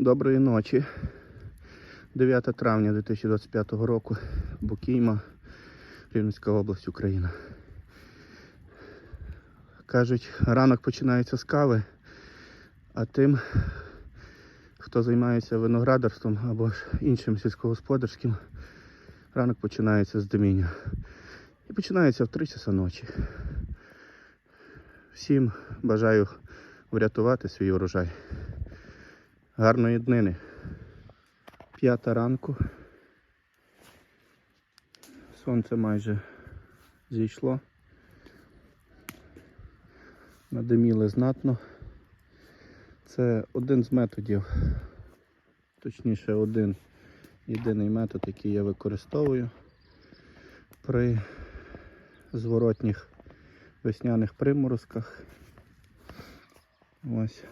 Доброї ночі. 9 травня 2025 року. Букійма, Рівненська область, Україна. Кажуть, ранок починається з кави, а тим, хто займається виноградарством або ж іншим сільськогосподарським, ранок починається з диміння. І починається в 3 часа ночі. Всім бажаю врятувати свій урожай. Гарної днини. П'ята ранку. Сонце майже зійшло. Надиміли знатно. Це один з методів, точніше один єдиний метод, який я використовую при зворотніх весняних приморозках. Ось.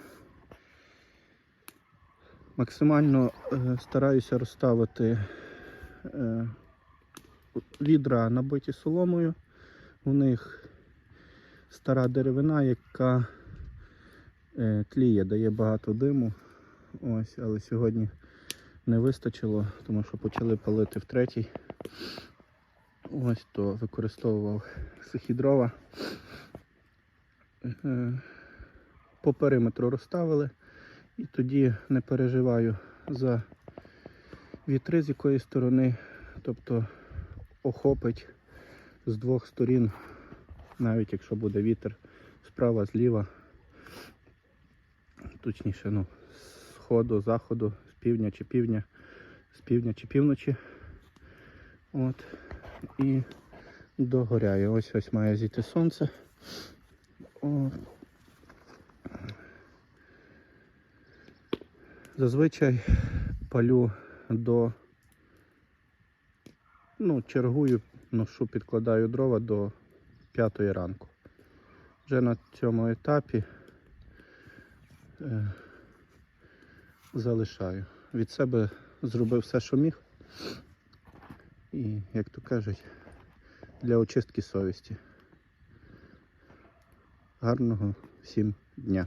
Максимально е, стараюся розставити е, відра набиті соломою. У них стара деревина, яка е, тліє, дає багато диму. Ось, але сьогодні не вистачило, тому що почали палити втретій. Ось то використовував сухі дрова. Е, По периметру розставили. І тоді не переживаю за вітри з якої сторони, тобто охопить з двох сторін, навіть якщо буде вітер справа, зліва, точніше, ну, з сходу, заходу, з півдня чи півдня, з півдня чи півночі. От. І догоряє. Ось ось має зійти сонце. О, Зазвичай палю до, ну, чергую, ношу, підкладаю дрова до п'ятої ранку. Вже на цьому етапі е, залишаю. Від себе зробив все, що міг. І, як то кажуть, для очистки совісті. Гарного всім дня.